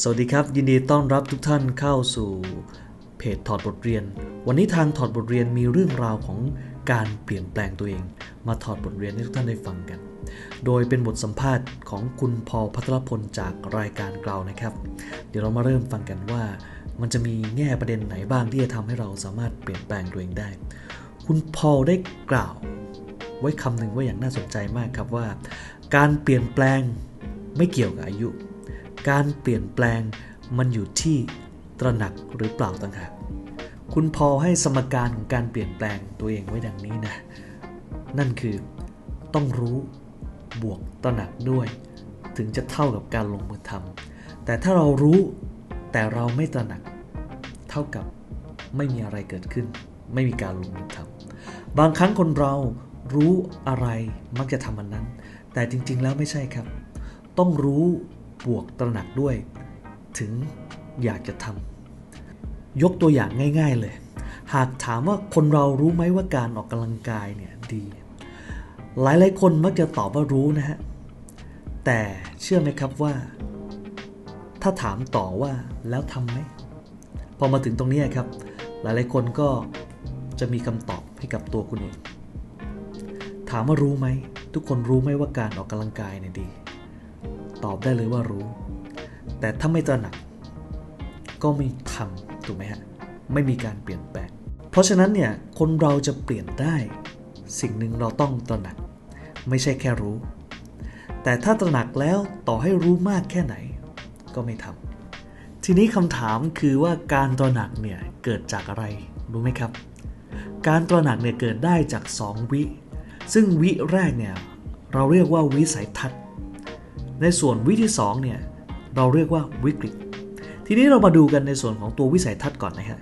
สวัสดีครับ ยินดีต้อนรับทุกท่านเข้าสู่เพจถอดบทเรียน วันนี้ทางถอดบทเรียนมีเรื่องราวของการเปลี่ยนแปลงตัวเอง มาถอดบทเรียนให้ทุกท่านได้ฟังกัน โดยเป็นบทสัมภาษณ์ของคุณพอลพัทรพลจากรายการกล่าวนะครับ เดี๋ยวเรามาเริ่มฟังกันว่า มันจะมีแง่ประเด็นไหนบ้างที่จะทำให้เราสามารถเปลี่ยนแปลงตัวเองได้ คุณพอลได้กล่าว ไว้คำหนึ่งว่าอย่างน่าสนใจมากครับว่า การเปลี่ยนแปลงไม่เกี่ยวกับอายุ การเปลี่ยนแปลงมันอยู่ที่ตระหนักหรือเปล่าต่างหากคุณพอให้สมการของการเปลี่ยนแปลงตัวเองไว้ดังนี้นะ นั่นคือต้องรู้บวกตระหนักด้วย ถึงจะเท่ากับการลงมือทำแต่ถ้าเรารู้แต่เราไม่ตระหนัก เท่ากับไม่มีอะไรเกิดขึ้น ไม่มีการลงมือทำบางครั้งคนเรารู้อะไรมักจะทำมันนั้น แต่จริงๆแล้วไม่ใช่ครับ ต้องรู้ บวกตระหนักด้วย ถึงอยากจะทำยกตัวอย่างง่าย ๆเลย หากถามว่าคนเรารู้ไหมว่าการออกกำลังกายเนี่ยดี หลายๆคนมักจะตอบว่ารู้นะฮะ แต่เชื่อไหมครับว่า ถ้าถามต่อว่าแล้วทำไหมพอมาถึงตรงนี้ครับ หลายๆคนก็จะมีคำตอบให้กับตัวคุณเอง ถามว่ารู้ไหม ทุกคนรู้ไหมว่าการออกกำลังกายเนี่ยดี ตอบได้เลยว่ารู้ แต่ถ้าไม่ตระหนัก ก็ไม่ทำถูกไหมฮะ ไม่มีการเปลี่ยนแปลง เพราะฉะนั้นเนี่ยคนเราจะเปลี่ยนได้ สิ่งหนึ่งเราต้องตระหนัก ไม่ใช่แค่รู้ แต่ถ้าตระหนักแล้วต่อให้รู้มากแค่ไหน ก็ไม่ทำทีนี้คำถามคือว่าการตระหนักเนี่ยเกิดจากอะไรรู้ไหมครับ การตระหนักเนี่ยเกิดได้จาก 2 วิ ซึ่งวิแรกเนี่ยเราเรียกว่าวิสัยทัศน์ ในส่วนวิที่2เนี่ยเราเรียกว่าวิกฤต ทีนี้เรามาดูกันในส่วนของตัววิสัยทัศน์ก่อนนะฮะ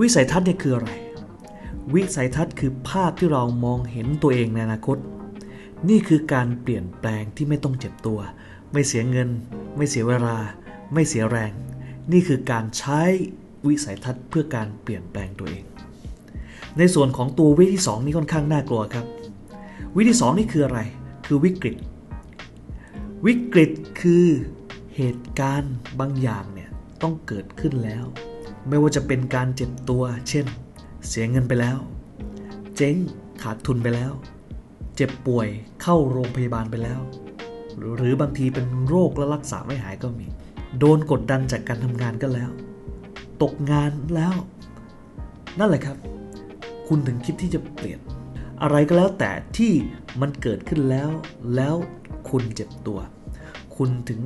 วิสัยทัศน์เนี่ยคืออะไร วิสัยทัศน์คือภาพที่เรามองเห็นตัวเองในอนาคต นี่คือการเปลี่ยนแปลงที่ไม่ต้องเจ็บตัว ไม่เสียเงิน ไม่เสียเวลา ไม่เสียแรง นี่คือการใช้วิสัยทัศน์เพื่อการเปลี่ยนแปลงตัวเอง ในส่วนของตัววิที่สองนี่ค่อนข้างน่ากลัวครับ วิที่สองนี่คืออะไร คือวิกฤต วิกฤตคือเหตุการณ์บางอย่างเนี่ยต้องเกิดขึ้นแล้ว ไม่ว่าจะเป็นการเจ็บตัว เช่น เสียเงินไปแล้ว เจ๊งขาดทุนไปแล้ว เจ็บป่วยเข้าโรงพยาบาลไปแล้ว หรือบางทีเป็นโรคและรักษาไม่หายก็มี โดนกดดันจากการทำงานก็แล้ว ตกงานแล้ว นั่นแหละครับ คุณถึงคิดที่จะเปลี่ยน อะไรก็แล้วแต่ที่มันเกิดขึ้นแล้วแล้ว คุณเจ็บตัว คุณถึง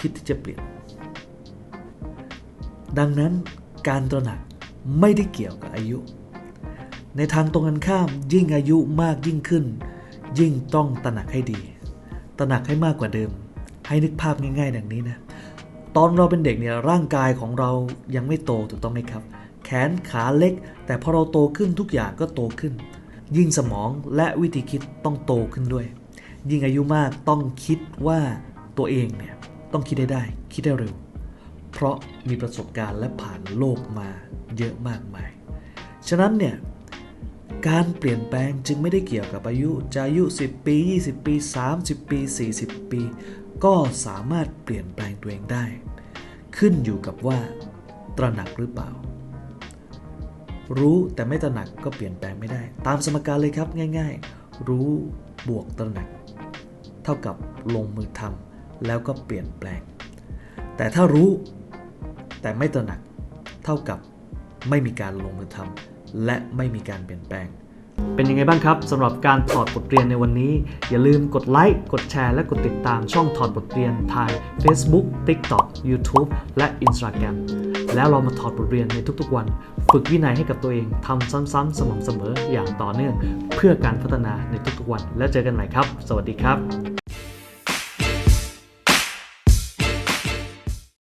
คิดที่จะเปลี่ยน ดังนั้นการตระหนักไม่ได้เกี่ยวกับอายุ ในทางตรงกันข้ามยิ่งอายุมากยิ่งขึ้น ยิ่งต้องตระหนักให้ดี ตระหนักให้มากกว่าเดิม ให้นึกภาพง่ายๆดังนี้นะตอนเราเป็นเด็กเนี่ยร่างกายของเรายังไม่โตถูกต้องไหมครับ แขนขาเล็ก แต่พอเราโตขึ้นทุกอย่างก็โตขึ้น ยิ่งสมองและวิธีคิดต้องโตขึ้นด้วย ยิ่งอายุมากต้องคิดว่าตัวเองเนี่ยต้องคิดได้ได้ คิดได้เร็ว เพราะมีประสบการณ์และผ่านโลกมาเยอะมากมาย ฉะนั้นเนี่ยการเปลี่ยนแปลงจึงไม่ได้เกี่ยวกับอายุ จะอายุ 10 ปี 20 ปี 30 ปี 40 ปี ก็สามารถเปลี่ยนแปลงตัวเองได้ ขึ้นอยู่กับว่า ตระหนักหรือเปล่า รู้แต่ไม่ตระหนักก็เปลี่ยนแปลงไม่ได้ ตามสมการเลยครับง่าย ๆ รู้บวกตระหนัก เท่ากับลงมือทำแล้วก็เปลี่ยนแปลง แต่ถ้ารู้แต่ไม่ตระหนักเท่ากับไม่มีการลงมือทำและไม่มีการเปลี่ยนแปลง เป็นยังไงบ้างครับสำหรับการถอดบทเรียนในวันนี้ อย่าลืมกดไลค์กดแชร์และกดติดตามช่องถอดบทเรียนทาง Facebook TikTok YouTube และ Instagram แล้วเรามาถอดบทเรียนในทุกๆวัน ฝึกวินัยให้กับตัวเองทำซ้ำๆสม่ำเสมออย่างต่อเนื่อง เพื่อการพัฒนาในทุกๆวัน แล้วเจอกันใหม่ครับ สวัสดีครับ